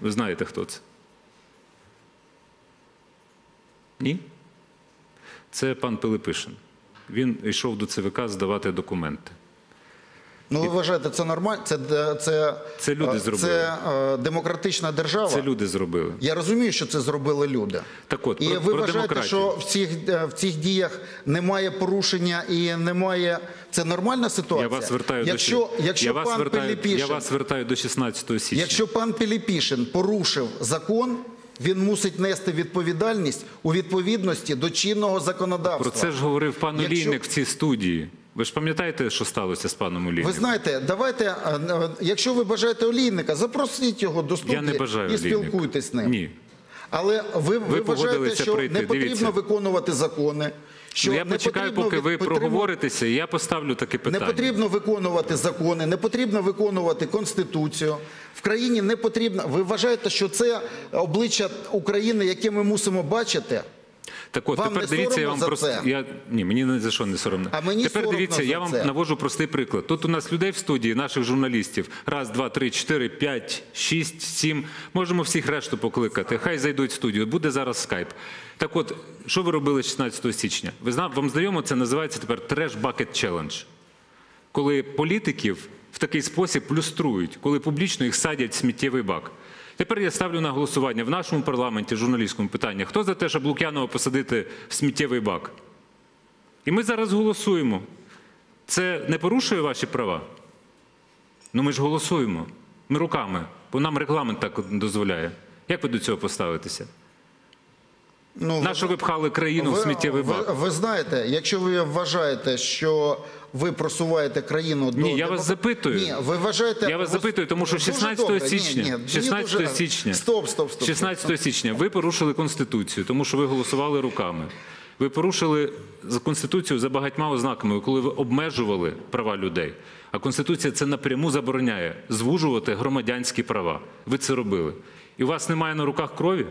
Ви знаєте, хто це? Ні? Це пан Пилипишин. Він йшов до ЦВК здавати документи. Ну ви вважаєте, це нормально? Це, е, це, Це люди е, зробили. Це е, демократична держава. Це люди зробили. Я розумію, що це зробили люди. Так от, І про, ви про вважаєте, демократію. що в цих, в цих діях немає порушення і немає. Це нормальна ситуація? Я вас звертаю якщо, до якщо я вас пан звертаю, Пилипішин, я вас звертаю до 16 січня. якщо пан Піліпішин порушив закон, він мусить нести відповідальність у відповідності до чинного законодавства. Про це ж говорив пан Якщо- Олійник в цій студії. Ви ж пам'ятаєте, що сталося з паном Ви знаєте, давайте, е, е, якщо ви бажаєте олійника, запросіть його до студії Я не бажаю і спілкуйтесь з ним. Ні. Але ви, ви, вважаєте, що прийти. не потрібно Дивіться. виконувати закони. Що Ну, я не почекаю, поки ви підтримувати- проговоритеся, і я поставлю таке питання. Не потрібно виконувати закони, не потрібно виконувати конституцію. В країні не потрібно. Ви вважаєте, що це обличчя України, яке ми мусимо бачити? Так от, Вам тепер не дивіться, я вам просто я ні, мені не за що не соромно. А мені тепер дивіться, я вам це. навожу простий приклад. Тут у нас людей в студії, наших журналістів, раз, два, три, чотири, п'ять, шість, сім. Можемо всіх решту покликати. Хай зайдуть в студію. Буде зараз скайп. Так от, що ви робили 16 січня? Ви зна- вам знайомо, це називається тепер треш бакет челендж. Коли політиків в такий спосіб люструють, коли публічно їх садять в сміттєвий бак. Тепер я ставлю на голосування в нашому парламенті журналістському питання: хто за те, щоб Лук'янова посадити в сміттєвий бак? І ми зараз голосуємо. Це не порушує ваші права? Ну ми ж голосуємо. Ми руками, бо нам регламент так дозволяє. Як ви до цього поставитеся? Ну, На що ви пхали країну в сміттєвий ви, бак? ви знаєте, якщо ви вважаєте, що ви просуваєте країну до Ні, я вас запитую. Ні, ви вважаєте Я вас запитую, тому що 16 добре. Ні, січня, ні, мені 16 дуже- січня, Стоп, стоп, стоп. 16 січня ви порушили конституцію, тому що ви голосували руками. Ви порушили конституцію за багатьма ознаками, коли ви обмежували права людей. А конституція це напряму забороняє звужувати громадянські права. Ви це робили. І у вас немає на руках крові?